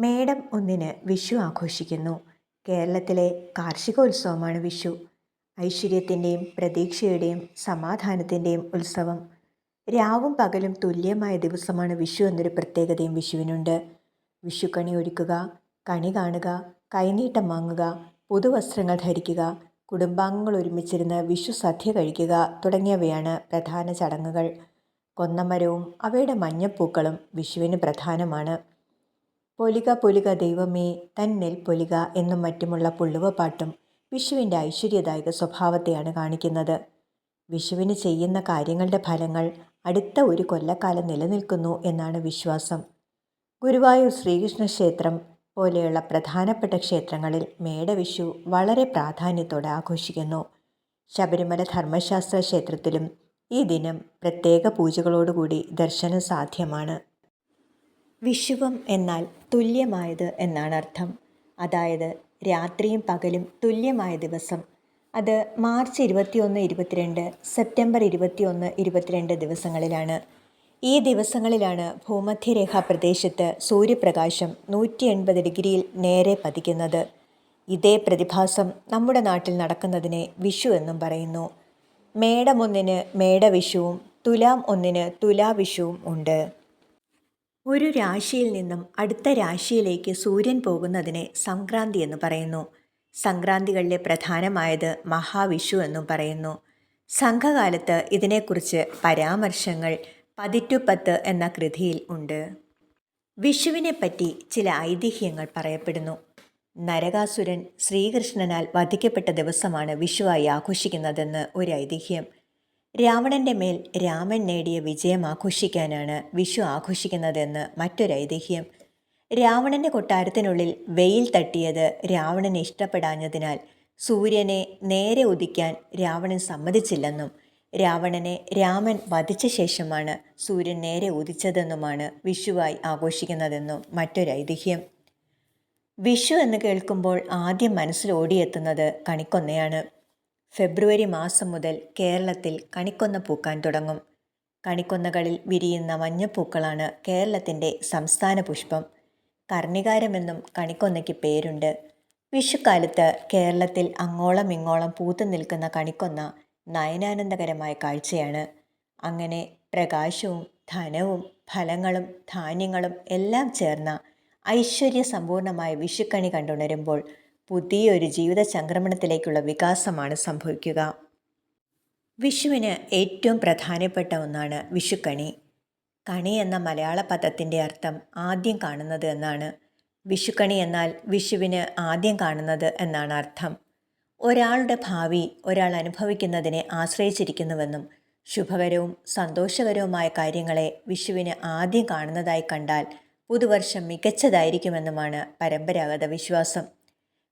മേടം ഒന്നിന് വിഷു ആഘോഷിക്കുന്നു. കേരളത്തിലെ കാർഷികോത്സവമാണ് വിഷു. ഐശ്വര്യത്തിന്റെയും പ്രതീക്ഷയുടെയും സമാധാനത്തിന്റെയും ഉത്സവം. രാവും പകലും തുല്യമായ ദിവസമാണ് വിഷു എന്നൊരു പ്രത്യേകതയും വിഷുവിനുണ്ട്. വിഷുക്കണി ഒരുക്കുക കണി കാണുക കൈനീട്ടം വാങ്ങുക പുതുവസ്ത്രങ്ങൾ ധരിക്കുക കുടുംബാംഗങ്ങൾ ഒരുമിച്ചിരുന്ന് വിഷു സദ്യ കഴിക്കുക തുടങ്ങിയവയാണ് പ്രധാന ചടങ്ങുകൾ. കൊന്നമരവും അവയുടെ മഞ്ഞപ്പൂക്കളും വിഷുവിന് പ്രധാനമാണ്. പൊലിക പൊലിക ദൈവമേ തന്നിൽ പൊലിക എന്നും മറ്റുമുള്ള പുള്ളുവ പാട്ടും വിഷുവിന്റെ ഐശ്വര്യദായക സ്വഭാവത്തെയാണ് കാണിക്കുന്നത്. വിഷുവിന് ചെയ്യുന്ന കാര്യങ്ങളുടെ ഫലങ്ങൾ അടുത്ത ഒരു കൊല്ലക്കാലം നിലനിൽക്കുന്നു എന്നാണ് വിശ്വാസം. ഗുരുവായൂർ ശ്രീകൃഷ്ണ ക്ഷേത്രം പോലെയുള്ള പ്രധാനപ്പെട്ട ക്ഷേത്രങ്ങളിൽ മേടവിഷു വളരെ പ്രാധാന്യത്തോടെ ആഘോഷിക്കുന്നു. ശബരിമല ധർമ്മശാസ്ത്ര ക്ഷേത്രത്തിലും ഈ ദിനം പ്രത്യേക പൂജകളോടുകൂടി ദർശനം സാധ്യമാണ്. വിഷുവം എന്നാൽ തുല്യമായത് എന്നാണ് അർത്ഥം. അതായത് രാത്രിയും പകലും തുല്യമായ ദിവസം. അത് മാർച്ച് ഇരുപത്തിയൊന്ന് ഇരുപത്തിരണ്ട് സെപ്റ്റംബർ ഇരുപത്തിയൊന്ന് ഇരുപത്തിരണ്ട് ദിവസങ്ങളിലാണ്. ഈ ദിവസങ്ങളിലാണ് ഭൂമധ്യരേഖാ പ്രദേശത്ത് സൂര്യപ്രകാശം നൂറ്റി എൺപത് ഡിഗ്രിയിൽ നേരെ പതിക്കുന്നത്. ഇതേ പ്രതിഭാസം നമ്മുടെ നാട്ടിൽ നടക്കുന്നതിനെ വിഷു എന്നും പറയുന്നു. മേടമൊന്നിന് മേടവിഷുവും തുലാം ഒന്നിന് തുലാവിഷുവും ഉണ്ട്. ഒരു രാശിയിൽ നിന്നും അടുത്ത രാശിയിലേക്ക് സൂര്യൻ പോകുന്നതിനെ സംക്രാന്തി എന്ന് പറയുന്നു. സംക്രാന്തികളിലെ പ്രധാനമായത് മഹാവിഷു എന്നും പറയുന്നു. സംഘകാലത്ത് ഇതിനെക്കുറിച്ച് പരാമർശങ്ങൾ പതിറ്റുപത്ത് എന്ന കൃതിയിൽ ഉണ്ട്. വിഷുവിനെ പറ്റി ചില ഐതിഹ്യങ്ങൾ പറയപ്പെടുന്നു. നരകാസുരൻ ശ്രീകൃഷ്ണനാൽ വധിക്കപ്പെട്ട ദിവസമാണ് വിഷുവായി ആഘോഷിക്കുന്നതെന്ന് ഒരു ഐതിഹ്യം. രാവണന്റെ മേൽ രാമൻ നേടിയ വിജയം ആഘോഷിക്കാനാണ് വിഷു ആഘോഷിക്കുന്നതെന്ന് മറ്റൊരു ഐതിഹ്യം. രാവണന്റെ കൊട്ടാരത്തിനുള്ളിൽ വെയിൽ തട്ടിയത് രാവണന് ഇഷ്ടപ്പെടാഞ്ഞതിനാൽ സൂര്യനെ നേരെ ഉദിക്കാൻ രാവണൻ സമ്മതിച്ചില്ലെന്നും രാവണനെ രാമൻ വധിച്ച ശേഷമാണ് സൂര്യൻ നേരെ ഉദിച്ചതെന്നുമാണ് വിഷുവായി ആഘോഷിക്കുന്നതെന്നും മറ്റൊരു ഐതിഹ്യം. വിഷു എന്ന് കേൾക്കുമ്പോൾ ആദ്യം മനസ്സിൽ ഓടിയെത്തുന്നത് കണിക്കൊന്നയാണ്. ഫെബ്രുവരി മാസം മുതൽ കേരളത്തിൽ കണിക്കൊന്ന പൂക്കാൻ തുടങ്ങും. കണിക്കൊന്നകളിൽ വിരിയുന്ന മഞ്ഞപ്പൂക്കളാണ് കേരളത്തിന്റെ സംസ്ഥാന പുഷ്പം. കർണികാരമെന്നും കണിക്കൊന്നയ്ക്ക് പേരുണ്ട്. വിഷുക്കാലത്ത് കേരളത്തിൽ അങ്ങോളം ഇങ്ങോളം പൂത്തു നിൽക്കുന്ന കണിക്കൊന്ന നയനാനന്ദകരമായ കാഴ്ചയാണ്. അങ്ങനെ പ്രകാശവും ധനവും ഫലങ്ങളും ധാന്യങ്ങളും എല്ലാം ചേർന്ന ഐശ്വര്യസമ്പൂർണമായ വിഷുക്കണി കണ്ടുണരുമ്പോൾ പുതിയൊരു ജീവിത സംക്രമണത്തിലേക്കുള്ള വികാസമാണ് സംഭവിക്കുക. വിഷുവിന് ഏറ്റവും പ്രധാനപ്പെട്ട ഒന്നാണ് വിഷുക്കണി. കണി എന്ന മലയാള പദത്തിന്റെ അർത്ഥം ആദ്യം കാണുന്നത് എന്നാണ്. വിഷുക്കണി എന്നാൽ വിഷുവിന് ആദ്യം കാണുന്നത് എന്നാണ് അർത്ഥം. ഒരാളുടെ ഭാവി ഒരാൾ അനുഭവിക്കുന്നതിനെ ആശ്രയിച്ചിരിക്കുന്നുവെന്നും ശുഭകരവും സന്തോഷകരവുമായ കാര്യങ്ങളെ വിഷുവിന് ആദ്യം കാണുന്നതായി കണ്ടാൽ പുതുവർഷം മികച്ചതായിരിക്കുമെന്നുമാണ് പരമ്പരാഗത വിശ്വാസം.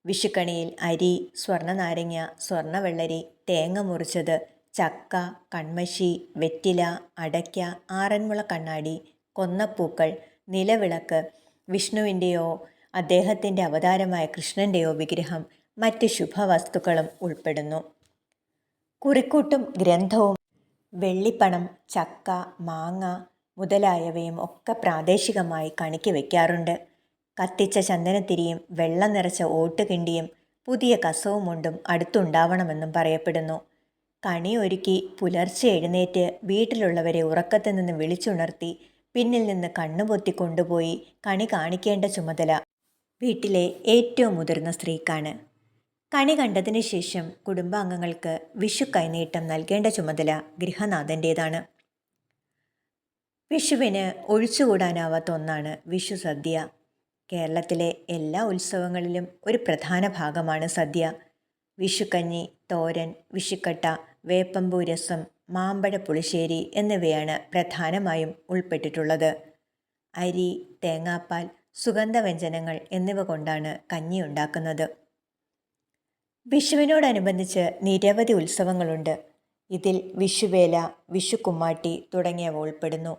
വിഷുക്കണിയിൽ അരി സ്വർണ നാരങ്ങ സ്വർണ വെള്ളരി തേങ്ങ മുറിച്ചത് ചക്ക കൺമശി വെറ്റില അടയ്ക്ക ആറന്മുള കണ്ണാടി കൊന്നപ്പൂക്കൾ നിലവിളക്ക് വിഷ്ണുവിന്റെയോ അദ്ദേഹത്തിന്റെ അവതാരമായ കൃഷ്ണന്റെയോ വിഗ്രഹം മറ്റ് ശുഭവസ്തുക്കളും ഉൾപ്പെടുന്നു. കുറിക്കൂട്ടും ഗ്രന്ഥവും വെള്ളിപ്പണം ചക്ക മാങ്ങ മുതലായവയും ഒക്കെ പ്രാദേശികമായി കണിക്ക് വയ്ക്കാറുണ്ട് കത്തിച്ച ചന്ദനത്തിരിയും വെള്ളം നിറച്ച ഓട്ടുകിണ്ടിയും പുതിയ കസവുമുണ്ടും അടുത്തുണ്ടാവണമെന്നും പറയപ്പെടുന്നു. കണി ഒരുക്കി പുലർച്ചെ എഴുന്നേറ്റ് വീട്ടിലുള്ളവരെ ഉറക്കത്തിൽ നിന്ന് വിളിച്ചുണർത്തി പിന്നിൽ നിന്ന് കണ്ണുപൊത്തി കൊണ്ടുപോയി കണി കാണിക്കേണ്ട ചുമതല വീട്ടിലെ ഏറ്റവും മുതിർന്ന സ്ത്രീക്കാണ്. കണി കണ്ടതിന് ശേഷം കുടുംബാംഗങ്ങൾക്ക് വിഷു കൈനീട്ടം നൽകേണ്ട ചുമതല ഗൃഹനാഥന്റേതാണ് വിഷുവിന് ഒഴിച്ചുകൂടാനാവാത്ത ഒന്നാണ് വിഷു സദ്യ. കേരളത്തിലെ എല്ലാ ഉത്സവങ്ങളിലും ഒരു പ്രധാന ഭാഗമാണ് സദ്യ. വിഷുക്കഞ്ഞി തോരൻ വിഷുക്കട്ട വേപ്പമ്പൂ രസം മാമ്പഴ പുളിശ്ശേരി എന്നിവയാണ് പ്രധാനമായും ഉൾപ്പെട്ടിട്ടുള്ളത്. അരി തേങ്ങാപ്പാൽ സുഗന്ധവ്യഞ്ജനങ്ങൾ എന്നിവ കൊണ്ടാണ് കഞ്ഞി ഉണ്ടാക്കുന്നത്. വിഷുവിനോടനുബന്ധിച്ച് നിരവധി ഉത്സവങ്ങളുണ്ട്. ഇതിൽ വിഷുവേല വിഷുക്കുമ്മാട്ടി തുടങ്ങിയവ ഉൾപ്പെടുന്നു.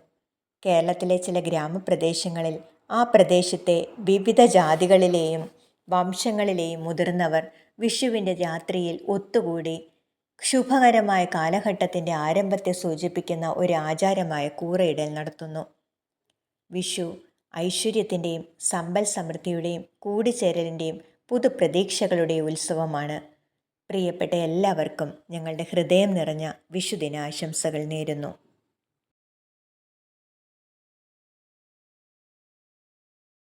കേരളത്തിലെ ചില ഗ്രാമപ്രദേശങ്ങളിൽ ആ പ്രദേശത്തെ വിവിധ ജാതികളിലെയും വംശങ്ങളിലെയും മുതിർന്നവർ വിഷുവിന്റെ രാത്രിയിൽ ഒത്തുകൂടി ശുഭകരമായ കാലഘട്ടത്തിന്റെ ആരംഭത്തെ സൂചിപ്പിക്കുന്ന ഒരു ആചാരമായ കൂറയിടൽ നടത്തുന്നു. വിഷു ഐശ്വര്യത്തിന്റെയും സമ്പൽ സമൃദ്ധിയുടെയും കൂടിച്ചേരലിന്റെയും പുതുപ്രതീക്ഷകളുടെയും ഉത്സവമാണ്. പ്രിയപ്പെട്ട എല്ലാവർക്കും ഞങ്ങളുടെ ഹൃദയം നിറഞ്ഞ വിഷുദിനാശംസകൾ നേരുന്നു.